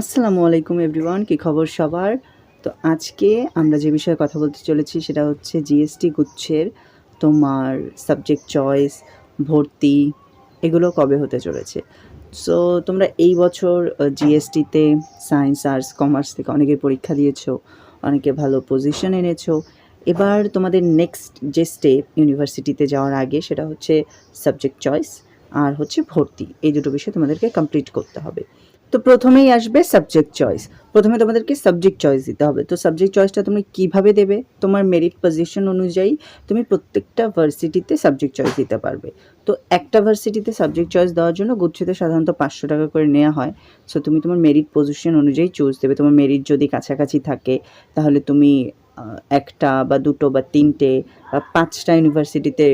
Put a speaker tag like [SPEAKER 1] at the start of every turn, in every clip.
[SPEAKER 1] আসসালামু আলাইকুম এভরিওয়ান, কি খবর সবার? তো আজকে আমরা যে বিষয়ে কথা বলতে চলেছি সেটা হচ্ছে জিএসটি গুচ্ছের তোমার সাবজেক্ট চয়েস ভর্তি, এগুলো কবে হতে চলেছে? সো তোমরা এই বছর জিএসটিতে সায়েন্স আর্টস কমার্স থেকে অনেকে পরীক্ষা দিয়েছ, অনেকে ভালো পজিশন এনেছো। এবার তোমাদের নেক্সট যে স্টেপ ইউনিভার্সিটিতে যাওয়ার আগে সেটা হচ্ছে সাবজেক্ট চয়েস আর হচ্ছে ভর্তি। এই দুটো বিষয় তোমাদেরকে কমপ্লিট করতে হবে। তো প্রথমেই আসবে সাবজেক্ট চয়েস প্রথমে তোমাদেরকে সাবজেক্ট চয়েস দিতে হবে। তো সাবজেক্ট চয়েসটা তুমি কীভাবে দেবে? তোমার মেরিট পজিশন অনুযায়ী তুমি প্রত্যেকটা ভার্সিটিতে সাবজেক্ট চয়েস দিতে পারবে। তো একটা ভার্সিটিতে সাবজেক্ট চয়েস দেওয়ার জন্য গুচ্ছতে সাধারণত পাঁচশো টাকা করে নেওয়া হয়। সো তুমি তোমার মেরিট পজিশন অনুযায়ী চুজ দেবে। তোমার মেরিট যদি কাছাকাছি থাকে, তাহলে তুমি একটা বা দুটো বা তিনটে বা পাঁচটা ইউনিভার্সিটিতে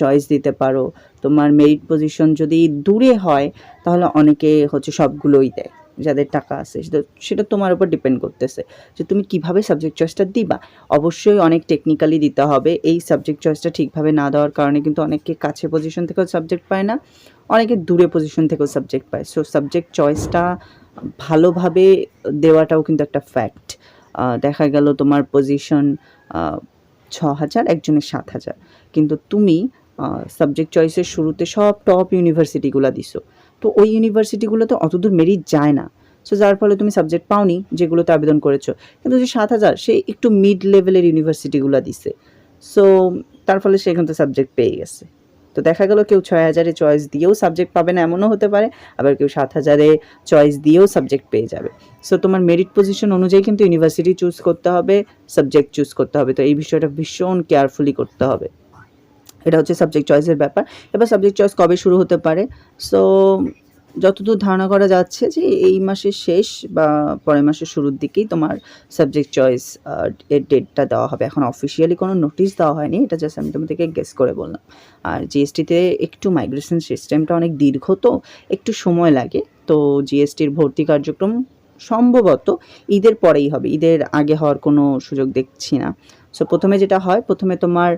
[SPEAKER 1] চয়েস দিতে পারো। তোমার মেরিট পজিশন যদি দূরে হয়, তাহলে অনেকে হচ্ছে সবগুলোই দেয়, যাদের টাকা আছে। সেটা তোমার উপর ডিপেন্ড করতেছে যে তুমি কীভাবে সাবজেক্ট চয়েসটা দিবা। অবশ্যই অনেক টেকনিক্যালি দিতে হবে। এই সাবজেক্ট চয়েসটা ঠিকভাবে না দেওয়ার কারণে কিন্তু অনেকে কাছে পজিশন থেকেও সাবজেক্ট পায় না, অনেকে দূরে পজিশন থেকেও সাবজেক্ট পায়। সো সাবজেক্ট চয়েসটা ভালোভাবে দেওয়াটাও কিন্তু একটা ফ্যাক্ট দেখা গেল তোমার পজিশন ছ হাজার একজনের সাত হাজার কিন্তু তুমি সাবজেক্ট চয়েসের শুরুতে সব টপ ইউনিভার্সিটিগুলো দিছো। তো ওই ইউনিভার্সিটিগুলোতে অতদূর মেরিট যায় না। সো যার ফলে তুমি সাবজেক্ট পাওনি, যেগুলোতে আবেদন করেছ। কিন্তু যে সাত হাজার সে একটু মিড লেভেলের ইউনিভার্সিটিগুলো দিছে। সো তার ফলে সে কিন্তু সাবজেক্ট পেয়ে গেছে। তো দেখা গেল কেউ ছয় হাজারে চয়েস দিয়েও সাবজেক্ট পাবে না, এমনও হতে পারে। আবার কেউ সাত হাজারে চয়েস দিয়েও সাবজেক্ট পেয়ে যাবে। সো তোমার মেরিট পজিশন অনুযায়ী কিন্তু ইউনিভার্সিটি চুজ করতে হবে সাবজেক্ট চুজ করতে হবে। তো এই বিষয়টা ভীষণ কেয়ারফুলি করতে হবে। এটা হচ্ছে সাবজেক্ট চয়েসের ব্যাপার। এবার সাবজেক্ট চয়েস কবে শুরু হতে পারে? সো যতদূর ধারণা করা যাচ্ছে যে এই মাসের শেষ বা পরের মাসের শুরুর দিকেই তোমার সাবজেক্ট চয়েস এর ডেটটা দেওয়া হবে। এখন অফিসিয়ালি কোনো নোটিশ দেওয়া হয়নি, এটা জাস্ট আমি তোমাদেরকে গেস করে বললাম। আর জিএসটিতে একটু মাইগ্রেশন সিস্টেমটা অনেক দীর্ঘ তো, একটু সময় লাগে। তো জিএসটির ভর্তি কার্যক্রম সম্ভবত ঈদের পরেই হবে। ঈদের আগে হওয়ার কোনো সুযোগ দেখছি না। সো প্রথমে যেটা হয়, প্রথমে তোমার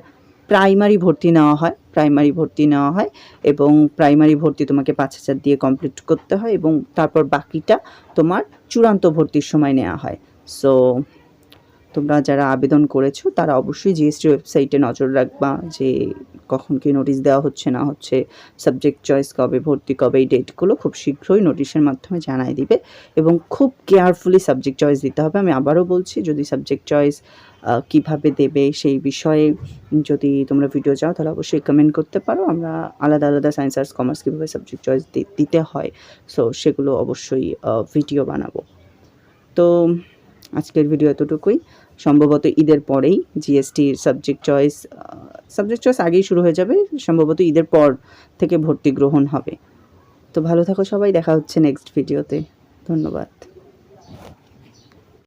[SPEAKER 1] প্রাইমারি ভর্তি নেওয়া হয়, প্রাইমারি ভর্তি নেওয়া হয় এবং প্রাইমারি ভর্তি তোমাকে পাঁচ হাজার দিয়ে কমপ্লিট করতে হয় এবং তারপর বাকিটা তোমার চূড়ান্ত ভর্তির সময় নেওয়া হয়। সো তোমরা যারা আবেদন করেছ, তারা অবশ্যই জিএসটি ওয়েবসাইটে নজর রাখবা যে কখন কি নোটিশ দেওয়া হচ্ছে, না হচ্ছে। সাবজেক্ট চয়েস কবে, ভর্তি কবে, এই ডেটগুলো খুব শীঘ্রই নোটিশের মাধ্যমে জানায় দিবে এবং খুব কেয়ারফুলি সাবজেক্ট চয়েস দিতে হবে। আমি আবারও বলছি, যদি সাবজেক্ট চয়েস কীভাবে দেবে সেই বিষয়ে যদি তোমরা ভিডিও চাও, তাহলে অবশ্যই কমেন্ট করতে পারো। আমরা আলাদা আলাদা সায়েন্স আর্টস কমার্স কীভাবে সাবজেক্ট চয়েস দিতে হয় সো সেগুলো অবশ্যই ভিডিও বানাবো। তো আজকের ভিডিও এতটুকুই। সম্ভবত ঈদের পরেই জিএসটির সাবজেক্ট চয়েস সাবজেক্ট চয়েস আগেই শুরু হয়ে যাবে, সম্ভবত ঈদের পর থেকে ভর্তি গ্রহণ হবে। তো ভালো থাকো সবাই, দেখা হচ্ছে নেক্সট ভিডিওতে ধন্যবাদ।